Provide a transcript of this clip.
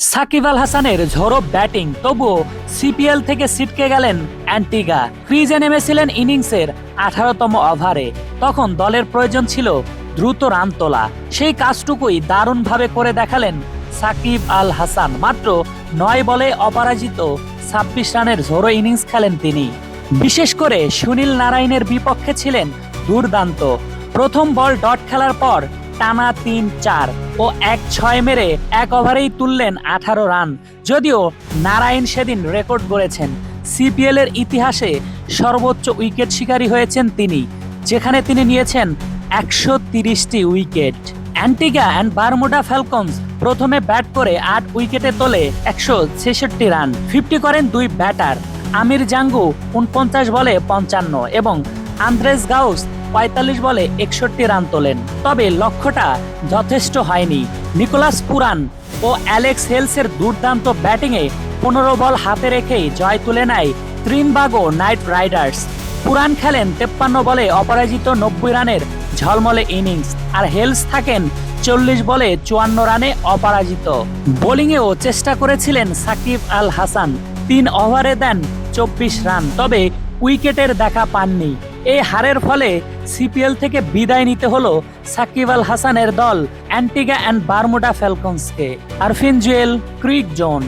সাকিব আল হাসানের ঝোড়ো ব্যাটিং। তবুও সিপিএল থেকে ছিটকে গেলেন অ্যান্টিগা। ক্রিজে নেমেছিলেন ইনিংসের আঠারোতম ওভারে। তখন দলের প্রয়োজন ছিল দ্রুত রান তোলা। সেই কাজটুকুই দারুণভাবে করে দেখালেন সাকিব আল হাসান। মাত্র নয় বলে অপরাজিত ছাব্বিশ রানের ঝোড়ো ইনিংস খেলেন তিনি। বিশেষ করে সুনীল নারায়ণের বিপক্ষে ছিলেন দুর্দান্ত। প্রথম বল ডট খেলার পর টানা তিন চার ও এক ছয় মেরে এক ওভারেই তুললেন আঠারো রান। যদিও নারায়ণ সেদিন রেকর্ড গড়েছেন। সিপিএল এর ইতিহাসে সর্বোচ্চ উইকেট শিকারী হয়েছেন তিনি, যেখানে তিনি নিয়েছেন একশো তিরিশটি wicket. Antigua and Barbuda Falcons প্রথমে ব্যাট করে আট উইকেটে তোলে একশো ছেষট্টি রান। ফিফটি করেন দুই ব্যাটার, আমির জাঙ্গু উনপঞ্চাশ বলে পঞ্চান্ন এবং আন্দ্রেস গাউস পঁয়তাল্লিশ বলে একষট্টি রান তোলেন। তবে লক্ষ্যটা যথেষ্ট হয়নি। নিকোলাস পুরান ও অ্যালেক্স হেলসের দুর্দান্ত ব্যাটিংয়ে পনেরো বল হাতে রেখেই জয় তুলে নেয় ত্রিনবাগো নাইট রাইডার্স। পুরান খেলেন তেপ্পান্ন বলে অপরাজিত নব্বই রানের ঝলমলে ইনিংস আর হেলস থাকেন চল্লিশ বলে চুয়ান্ন রানে অপরাজিত। বোলিংয়েও চেষ্টা করেছিলেন সাকিব আল হাসান। তিন ওভারে দেন চব্বিশ রান, তবে উইকেটের দেখা পাননি। এই হারের ফলে সিপিএল থেকে বিদায় নিতে হলো সাকিব আল হাসানের দল Antigua and Bermuda ফ্যালকনসকে। Arfin Jewel, Cric Zone.